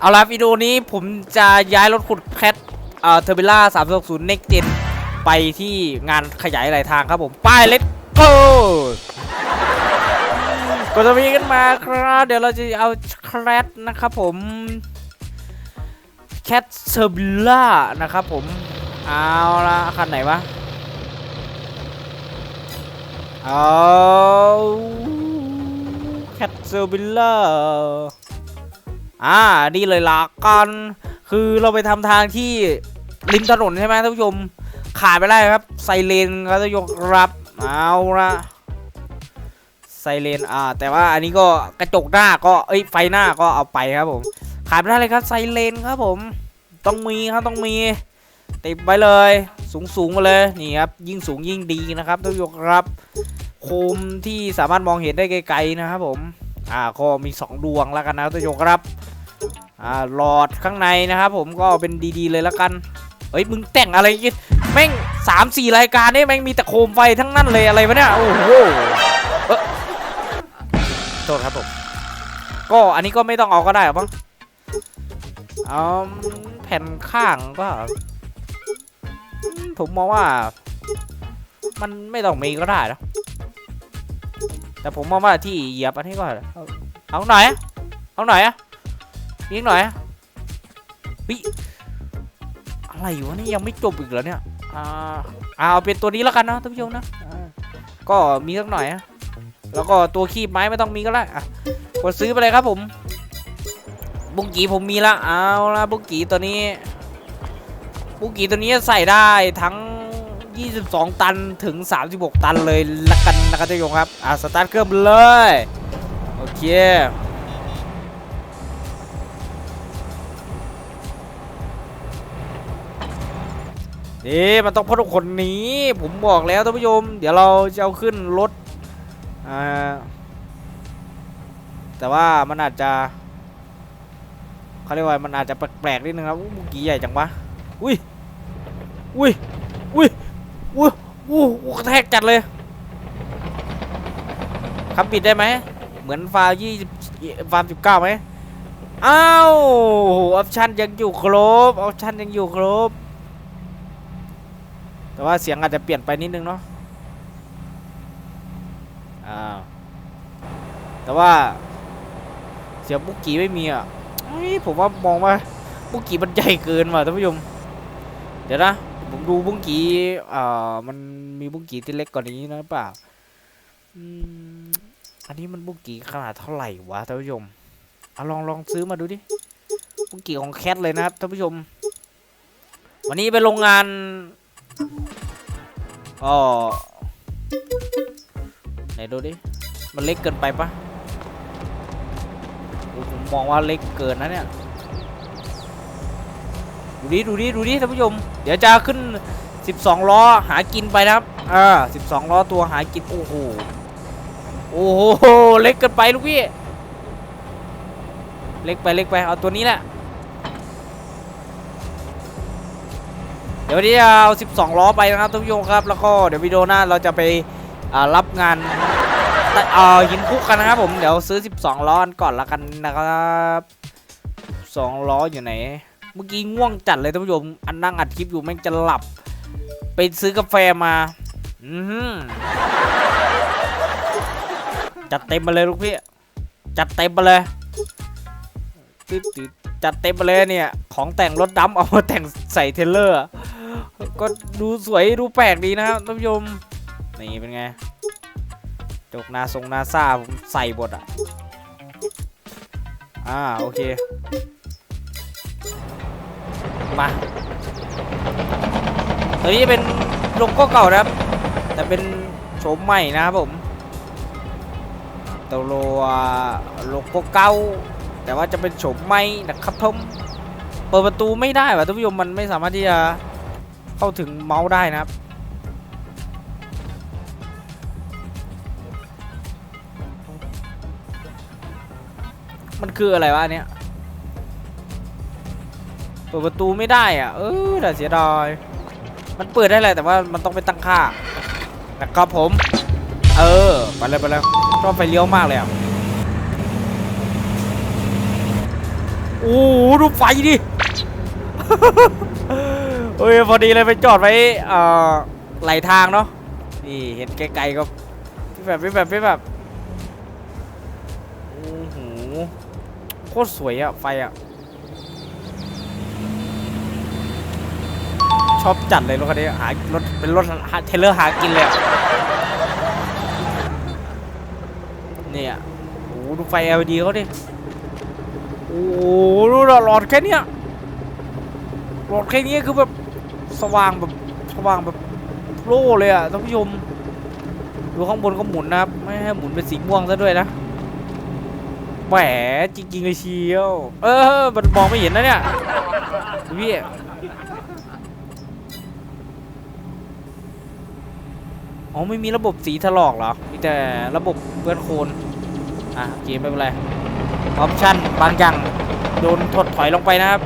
เอาละวิดีโอนี้ผมจะย้ายรถขุดแคทเอ่อเทอร์เบล่า360 Next Gen ไปที่งานขยายหลายทางครับผม ป้ายเล็กโก้ก็จะมีกันมาครับ เดี๋ยวเราจะเอาแคทนะครับผมแคทเทอร์เบล่านะครับผม เอาละคันไหนวะเอาแคทเทอร์เบล่า อ่านี่เลยละกันคือเราไปทำทางที่ริมถนนใช่ไหมท่านผู้ชมขาดไปได้ครับ ไซเรนครับท่านผู้ชมครับเอาละไซเรนอ่า แต่ว่าอันนี้ก็กระจกหน้าก็เอ้ยไฟหน้าก็เอาไปครับผมขาดไม่ได้เลยครับไซเรนครับผม ต้องมีครับต้องมีติดไว้เลย สูงสูงๆมาเลยนี่ครับยิ่งสูงยิ่งดีนะครับท่านผู้ชมครับ โคมที่สามารถมองเห็นได้ไกลๆนะครับผมอ่าก็มี 2 ดวงแล้วกันนะท่านผู้ชมครับ อ่าหลอดข้างในนะครับผมก็เป็นดีๆเลยแล้วกันเฮ้ยมึงแต่งอะไรกินแม่งสามสี่รายการนี่แม่งมีแต่โคมไฟทั้งนั้นเลยอะไรวะเนี่ยโอ้โหโทษครับผมก็อันนี้ก็ไม่ต้องเอาก็ได้หรองเอาแผ่นข้างก็ผมมองว่า มันไม่ต้องมีก็ได้นะแต่ผมมองว่าที่เหยียบอันนี้ก็เอาหน่อยเอาหน่อยอะ ยิงหน่อยอะวิอะไรอยู่วะนี่ยังไม่จบอีกเหรอเนี่ยอ่าเอาเป็นตัวนี้แล้วกันนะท่านผู้ชมนะก็มีสักหน่อยอะแล้วก็ตัวคีบไม้ไม่ต้องมีก็ได้อะกดซื้อไปเลยครับผม บุงกีผมมีละเอาละบุงกีตัวนี้ บุงกีตัวนี้ใส่ได้ทั้ง 22 ตันถึง 36 ตันเลยละกันนะครับท่านผู้ชมครับอะสตาร์ทเครื่องเลยโอเค นี่มันต้องพ่อทุกคนหนี้ผมบอกแล้วท่านผู้ชมเดี๋ยวเราจะเอาขึ้นรถอ่าแต่ว่ามันอาจจะเขาเรียกว่ามันอาจจะแปลกๆนิดนึงครับมื่อกี้ใหญ่จังวะอุ้ยอุ้ยอุ้ยอู้อู้อู้กระแทกจัดเลยคำปิดได้ไหมเหมือนฟายี่ฟาร์มสิบเก้าไหมอ้าวออปชั่นยังอยู่ครบออปชั่นยังอยู่ครบ แต่ว่าเสียงอาจจะเปลี่ยนไปนิดนึงเนาะอ้าวแต่ว่าเสียงบุกกี้ไม่มีอะผมว่ามองว่าบุกกี้มันใหญ่เกินว่ะท่านผู้ชมเดี๋ยวนะผมดูบุ้งกีเอ่อมันมีบุ้งกีที่เล็กกว่านี้นะเปล่าอันนี้มันบุ้งกีขนาดเท่าไหร่วะท่านผู้ชมเอาลองลองซื้อมาดูดิบุ้งกีของแคทเลยนะครับท่านผู้ชม วันนี้ไปโรงงาน อ๋อไหนดูดิ มันเล็กเกินไปปะผมมองว่าเล็กเกินนะเนี่ย ดูดิ ดูดิ ดูดิท่านผู้ชม เดี๋ยวจะขึ้น 12 ล้อหากินไปนะครับ อ่า 12 ล้อตัวหากิน โอ้โห โอ้โห เล็กเกินไปลูกพี่ เล็กไป เล็กไป เอาตัวนี้แหละ เดี๋ยววันนี้จะเอา12 ล้อไปนะครับท่านผู้ชมครับ แล้วก็เดี๋ยววิดีโอหน้าเราจะไปรับงานเอ่อหินคุกกันนะครับผมเดี๋ยวซื้อ 12 ล้อก่อนละกันนะครับ2ล้ออยู่ไหน เมื่อกี้ง่วงจัดเลยท่านผู้ชมอันนั่งอัดคลิปอยู่แม่งจะหลับ ไปซื้อกาแฟมา อืจัดเต็มมาเลยลูกพี่ จัดเต็มมาเลยตึ๊ดตึ๊ด จัดเต็มเลยเนี่ย ของแต่งรถดำเอามาแต่งใส่เทเลอร์ ก็ดูสวยดูแปลกดีนะครับท่านผู้ชมนี่เป็นไงจกนาทรงนาซาผมใส่บทอะ อ่า โอเค มาตัวนี้เป็นโลโก้เก่านะครับ แต่เป็นโฉมใหม่นะครับผมตัวโลโก้เก่า แต่ว่าจะเป็นโฉมใหม่นะครับผมเปิดประตูไม่ได้ว่ะท่านผู้ชมมันไม่สามารถที่จะเข้าถึงเมาส์ได้นะครับมันคืออะไรวะเนี้ยเปิดประตูไม่ได้อะเออแต่เสียดายมันเปิดได้แหละแต่ว่ามันต้องไปตั้งค่านะครับผม เออไปเลยไปเลยชอบไฟเลี้ยวมากเลยอะ โอ้โหดูไฟดิเฮ้ยพอดีเลยไปจอดไว้เอ่อไหลทางเนาะนี่เห็นไกลๆก็พี่แบบพี่แบบพี่แบบโอ้โหโคตรสวยอะไฟอะชอบจัดเลยรถคันนี้หารถเป็นรถเทเลอร์หากินเลยเนี่ยโอ้โหดูไฟ LED เขาดิ โอ้โหดูหลอดแค่เนี้ยหลอดแค่นี้คือแบบสว่างแบบสว่างแบบโล่เลยอะท่านผู้ชมดูข้างบนก็หมุนนะครับ ไม่ให้หมุนเป็นสีม่วงซะด้วยนะแหมจริงๆเลยเชียว เออมันมองไม่เห็นนะเนี่ยพี่อ๋อไม่มีระบบสีถลอกเหรอ มีแต่ระบบเปื้อนโคลนอะโอเคไม่เป็นไร ออปชั่นบางอย่างโดนถดถอยลงไปนะครับ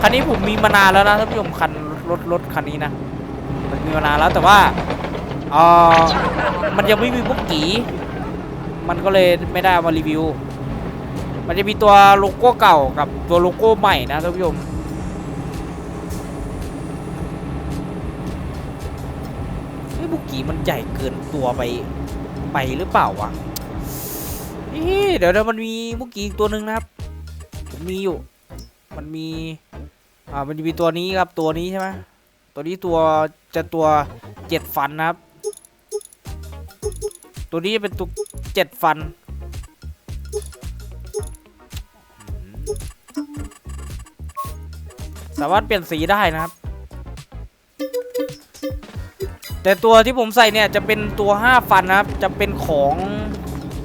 คันนี้ผมมีมานานแล้วนะท่านผู้ชมคันรถรถคันนี้นะมันมีมานานแล้วแต่ว่าเออมันยังไม่มีบุกกีมันก็เลยไม่ได้มารีวิว มันจะมีตัวโลโก้เก่ากับตัวโลโก้ใหม่นะท่านผู้ชมเฮ้ยบุ กกีมันใหญ่เกินตัวไปไปหรือเปล่าวะเอ๊ะเดี๋ยวเดี๋ยวมันมีบุกกีอีกตัวหนึ่งนะครับมมีอยู่ มันมี อ่า มันมีตัวนี้ครับ ตัวนี้ใช่ไหมตัวนี้ตัวจะตัวเจ็ดฟันนะครับ ตัวนี้จะเป็นตัวเจ็ดฟัน สามารถเปลี่ยนสีได้นะครับ แต่ตัวที่ผมใส่เนี่ยจะเป็นตัวห้าฟันนะครับ จะเป็นของ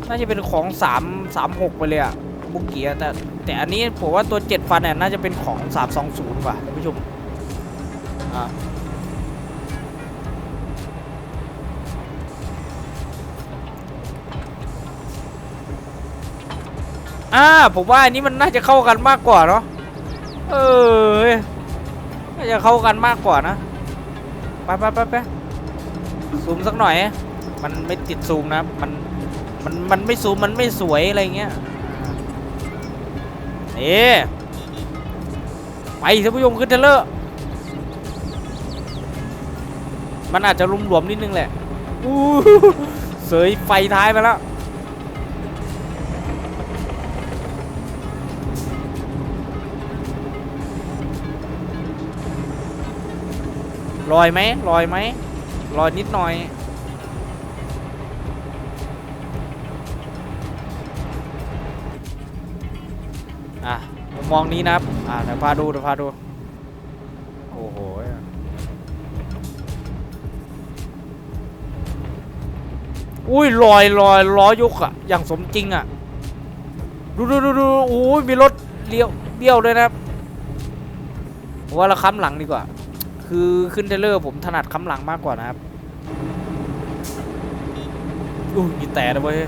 น่าจะเป็นของสามสามหกไปเลยอะบุกเกียแต่แต่อันนี้ผมว่าตัว 7 ฟันเนี่ยน่าจะเป็นของ 320ป่ะท่านผู้ชมอ่าอ่าผมว่าอันนี้มันน่าจะเข้ากันมากกว่าเนาะเออน่าจะเข้ากันมากกว่านะ ไปไปไปไป ซูมสักหน่อย มันไม่ติดซูมนะมันมันมันไม่ซูมมันไม่สวยอะไรเงี้ยเอ๊ไปท่านผู้ชมขึ้นเทเลอร์มันอาจจะรุมหลวมนิดนึงแหละอู้หูเสยไฟท้ายมาแล้วลอยไหมลอยไหม ลอยนิดหน่อย อะมุมมองนี้นะครับ อ่าเดี๋ยวพาดูเดี๋ยวพาดู โอ้โหอุ้ยลอยลอยล้อยกอะอย่างสมจริงอะดูดูดูดูโอ้ยมีรถเลี้ยวเบี้ยวด้วยนะครับว่าเราค้ำหลังดีกว่า คือขึ้นเทเลอร์ผมถนัดค้ำหลังมากกว่านะครับอุ้ยมีแต่ด้วยเวย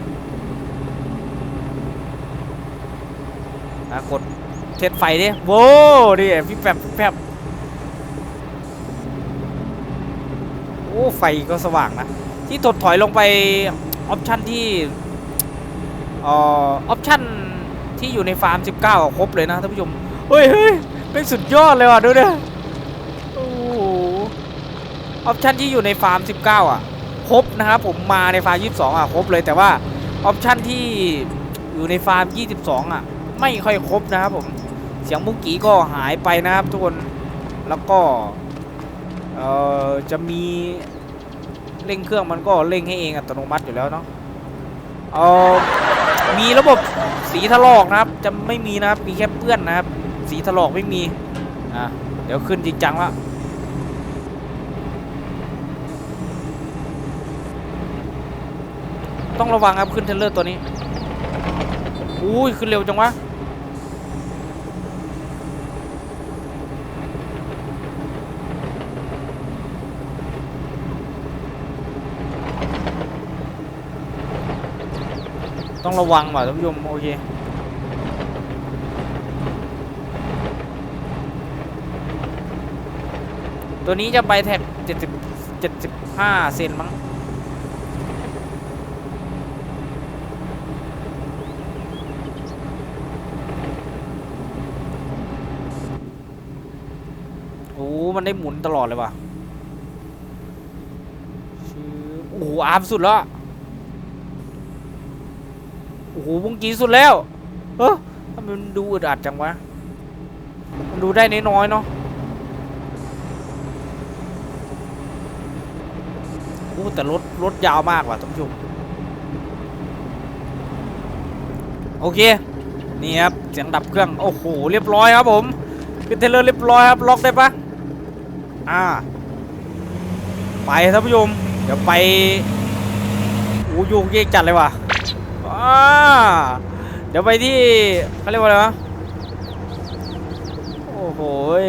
อะกดเทสไฟดิโว้ดิพี่แป๊บพี่แป๊บโอ้ไฟก็สว่างนะ ที่ถดถอยลงไปออปชันที่อ่อออปชันที่อยู่ในฟาร์ม 19 ครบเลยนะท่านผู้ชม เฮ้ยเฮ้ยเป็นสุดยอดเลยว่ะดูดิโอ้โห ออปชันที่อยู่ในฟาร์ม 19 อะ ครบนะครับผมมาในฟาร์ม 22 อะ ครบเลยแต่ว่าออปชันที่อยู่ในฟาร์ม 22 อะ ไม่ค่อยครบนะครับผมเสียงมุกกี้ก็หายไปนะครับทุกคนแล้วก็เอ่อจะมีเร่งเครื่องมันก็เร่งให้เองอัตโนมัติอยู่แล้วเนาะเอ่อมีระบบสีถลอกนะครับ จะไม่มีนะครับมีแค่เปื้อนนะครับ สีถลอกไม่มีอะเดี๋ยวขึ้นจริงจังละ ต้องระวังครับขึ้นเทรลเลอร์ตัวนี้อุ้ยขึ้นเร็วจังวะต้องระวังว่ะท่านผู้ชมโอเคตัวนี้จะไปแท็กเจ็ดสิบเจ็ดสิบห้าเซนมั้ง โอ้ มันได้หมุนตลอดเลยว่ะโอ้โหอาร์มสุดแล้วอะโอ้โหวงกีสุดแล้วเออทำไมมันดูอึดอัดจังวะมันดูได้น้อยๆเนาะโอ้แต่รถรถยาวมากว่ะท่านผู้ชมโอเค นี่ครับ เสียงดับเครื่อง โอ้โห เรียบร้อยครับผมขึ้นเทเลอร์เรียบร้อยครับ ล็อกได้ปะ อ่า ไปท่านผู้ชมเดี๋ยวไปอ้โยกเยกจัดเลยว่ะอ่าเดี๋ยวไปที่เขาเรียกว่าอะไรวะโอ้โหย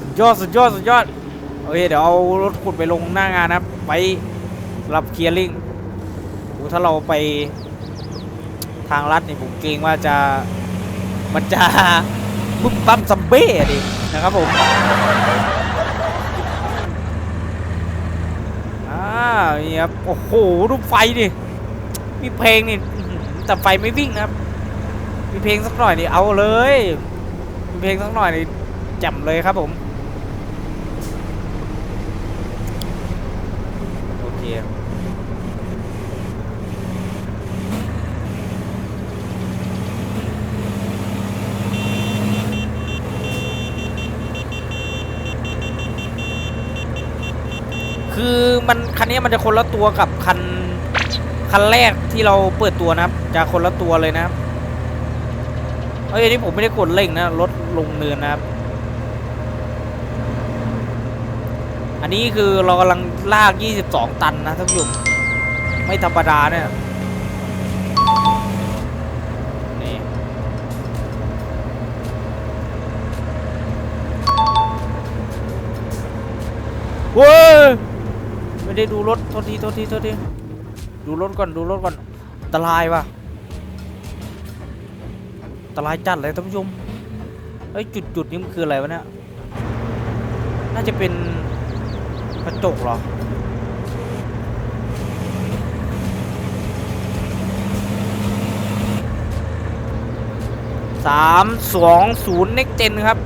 สุดยอดสุดยอดสุดยอดโอเคเดี๋ยวเอารถขุดไปลงหน้างานนะครับไปรับเคลียร์ลิงโอ้ถ้าเราไปทางลัดนี่ผมเกรงว่าจะมันจะ บึ้มบั้มซัมเบ้ดินะครับผมอ่านี่ครับโอ้โหดูไฟดิมีเพลงนี่แต่ไฟไม่วิ่งนะครับ มีเพลงสักหน่อยนี่เอาเลยมีเพลงสักหน่อยนี่จ่มเลยครับผม โอเค คือมัน คันนี้มันจะคนละตัวกับคันคันแรกที่เราเปิดตัวนะครับ จะคนละตัวเลยนะครับเอ้ยนี้ผมไม่ได้กดเร่งนะรถลงเนินนะครับ อันนี้คือเรากำลังลาก 22 ตันนะท่านผู้ชมไม่ธรรมดาเนี่ยนี่ว้ย ไม่ได้ดูรถโทษทีโทษทีโทษทีดูรถก่อนดูรถก่อนอันตรายว่ะอันตรายจัดเลยท่านผู้ชมเฮ้จุดจุดนี้มันคืออะไรวะเนี่ยน่าจะเป็นกระจกเหรอสามสองศูนย์เน็กเจนครับ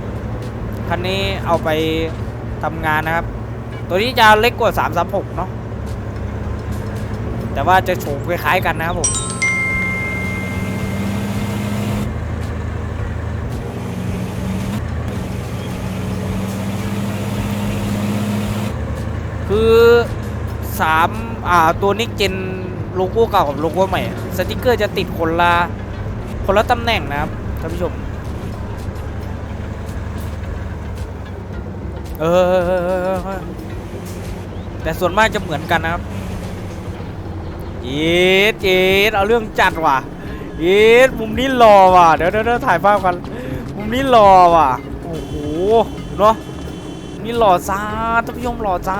คันนี้เอาไปทำงานนะครับ ตัวนี้จะเล็กกว่า336เนาะแต่ว่าจะโฉมคล้ายๆกันนะครับผมคือสามอ่าตัวนิกเจนโลโก้เก่ากับโลโก้ใหม่สติกเกอร์จะติดคนละคนละตำแหน่งนะครับท่านผู้ชมเออ แต่ส่วนมากจะเหมือนกันนะครับเย็ดเย็ดเอาเรื่องจัดว่ะเย็ดมุมนี้รอว่ะเดี๋ยวเดี๋ยวเดี๋ยวถ่ายภาพกันมุมนี้รอว่ะโอ้โหเนาะนี่หล่อจ้าท่านผู้ชมหล่อจ้า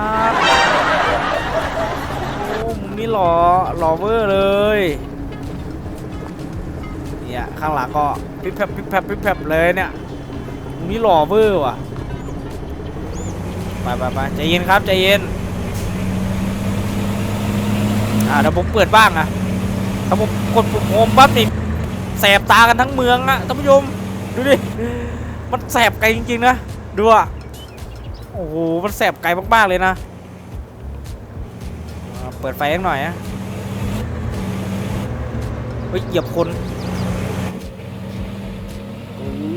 โอ้มุมนี้หล่อหล่อเวอร์เลยเนี่ยข้างหลังก็พิบแพบพิบแพบพิบแพบเลยเนี่ยมุมนี้หล่อเวอร์ว่ะไปไปไปใจเย็นครับใจเย็น อ่าเดี๋ยวผมเปิดบ้างอะถ้าผมกดปุ่มโฮมปั๊บนี่แสบตากันทั้งเมืองอะท่านผู้ชมดูดิมันแสบไกลจริงๆนะดูอะโอ้โหมันแสบไกลมากๆเลยนะเปิดไฟสักหน่อยนะเฮ้ยเหยียบคน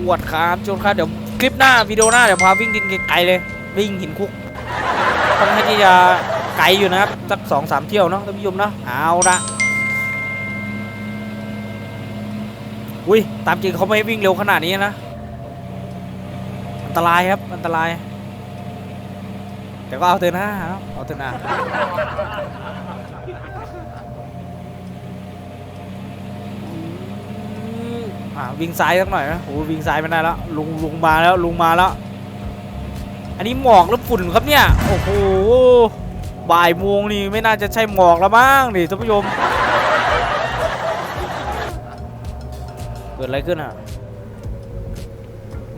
วดครับจนครับเดี๋ยวคลิปหน้าวิดีโอหน้าเดี๋ยวพาวิ่งดินไกลๆเลย วิ่งหินคุกค่อนข้ที่จะ ไกลอยู่นะครับ สักสองสามเที่ยวเนาะท่านผู้ชมเนาะเอาละอุ้ยตามจริงเขาไม่วิ่งเร็วขนาดนี้นะ อันตรายครับ อันตราย แต่ก็เอาเถอะนะเอาเถอะนะวิ่งซ้ายสักหน่อยนะโอ้วิ่งซ้ายไม่ได้แล้วลุงลุงมาแล้วลุงมาแล้ว อันนี้หมอกหรือฝุ่นครับเนี่ย โอ้โห บ่ายโมงนี่ไม่น่าจะใช่หมอกแล้วมั้งนี่ท่านผู้ชมเกิดอะไรขึ้นอะ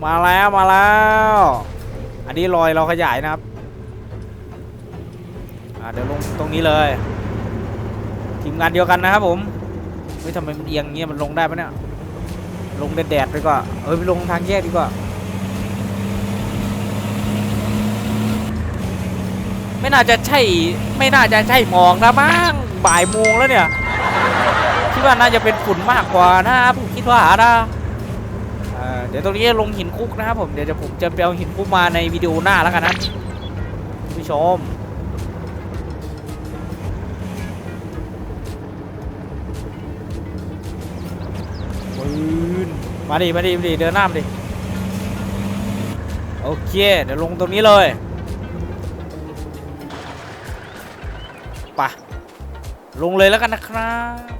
มาแล้วมาแล้ว อันนี้รอยเราขยายนะครับอ่าเดี๋ยวลงตรงนี้เลย ทีมงานเดียวกันนะครับผมเฮ้ยทำไมมันเอียงเงี้ยมันลงได้ปะเนี่ยลงแดดๆไปก่อนเออไปลงทางแยกดีกว่า ไม่น่าจะใช่ไม่น่าจะใช่หมอกนะมั้งบ่ายโมงแล้วเนี่ยคิดว่าน่าจะเป็นฝุ่นมากกว่านะผมคิดว่านะเดี๋ยวตรงนี้ลงหินคุกนะครับผมเดี๋ยวจะผมจะไปเอาหินคุกมาในวิดีโอหน้าแล้วกันนะคุณผู้ชมปืนมาดิมาดิมาดิเดินหน้ามาดิโอเคเดี๋ยวลงตรงนี้เลย ลงเลยแล้วกันนะครับ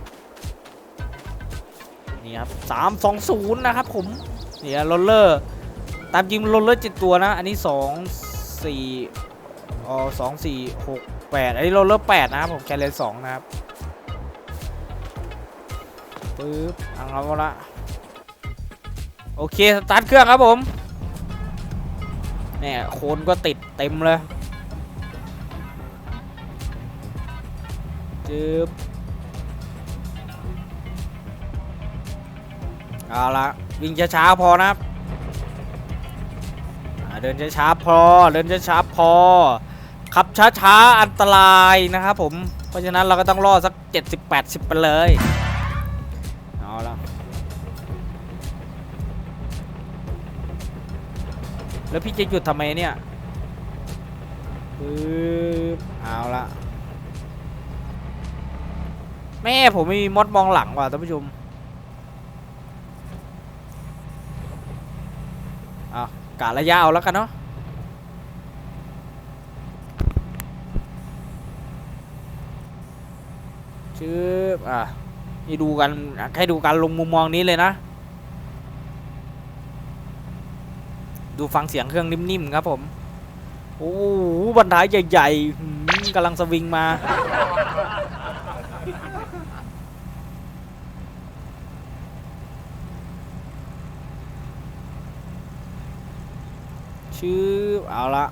นี่ครับสามสองศูนย์นะครับผมเนี่ยโรลเลอร์ ตามจริงโรลเลอร์เจ็ดตัวนะ อันนี้สองสี่อ๋อสองสี่หกแปดอันนี้โรลเลอร์แปดนะครับผมแคลเลนสองนะครับปึ๊บเอาเอาละโอเค สตาร์ทเครื่องครับผมเนี่ยโคนก็ติดเต็มเลย จึ๊บเอาละวิ่งช้าๆพอนะครับเดินช้าๆพอ เดินช้าๆพอ ขับช้าๆอันตรายนะครับผม เพราะฉะนั้นเราก็ต้องรอสัก 70-80 ไปเลย เอาละแล้วพี่จะหยุดทำไมเนี่ยปึ๊บเอาละ แม่ผมมีมดมองหลังว่ะท่านผู้ชมเอากะระยะเอาแล้วกันเนาะชืบอะนี่ดูกันให้ดูการลงมุมมองนี้เลยนะ ดูฟังเสียงเครื่องนิ่มๆครับผม โอ้โหบันท้ายใหญ่ๆกำลังสวิงมา ชื่อเอาละ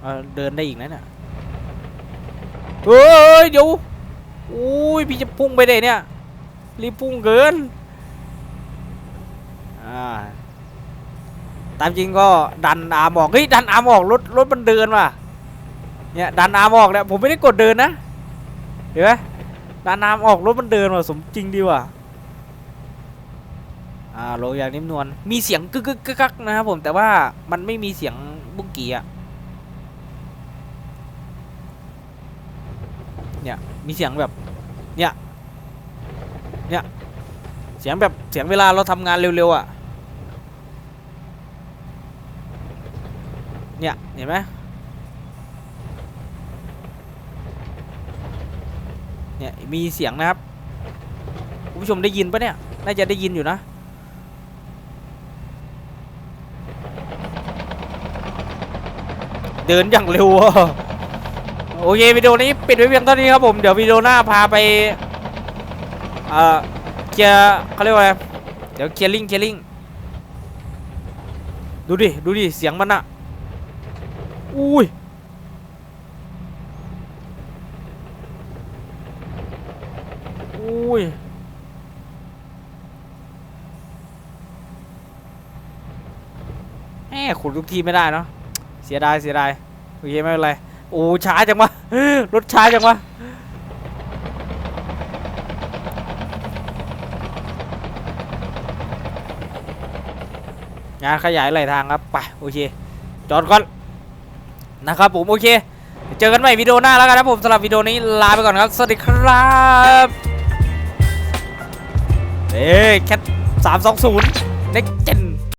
เเดินได้อีกนะเนี่ยเฮ้ยเดี๋ยวอุ้ยพี่จะพุ่งไปได้เนี่ยรีบพุ่งเกินอ่าตามจริงก็ดันอาร์มออกเฮ้ยดันอาร์มออกรถรถมันเดินว่ะเนี่ยดันอาร์มออกเนี่ยผมไม่ได้กดเดินนะเห็นไหมดันอาร์มออกรถมันเดินว่ะสมจริงดีว่ะ อ่าโลอย่างนิ่มนวลมีเสียงกึกกึกกักนะครับผมแต่ว่ามันไม่มีเสียงบุ้งกี้อะเนี่ยมีเสียงแบบเนี่ยเนี่ยเสียงแบบเสียงเวลาเราทำงานเร็วๆอะเนี่ยเห็นไหมเนี่ยมีเสียงนะครับคุณผู้ชมได้ยินปะเนี่ยน่าจะได้ยินอยู่นะ เดินอย่างเร็วโอเควิดีโอนี้ปิดไว้เพียงเท่านี้ครับผมเดี๋ยววิดีโอหน้าพาไปเอ่อเคลียร์เขาเรียกว่าอะไรเดี๋ยวเคลียร์ลิงเคลียร์ลิงดูดิดูดิเสียงมันอะอุ้ยอุ้ยแหมขุดทุกทีไม่ได้เนาะ เสียดายเสียดายโอเคไม่เป็นไรโอ้ช้าจังวะรถช้าจังวะงานขยายไหลทางครับไปโอเคจอดก่อนนะครับผมโอเค เจอกันใหม่วิดีโอหน้าแล้วกันนะผมสำหรับวิดีโอนี้ลาไปก่อนครับ สวัสดีครับเอ้ยแค่สามสองศูนย์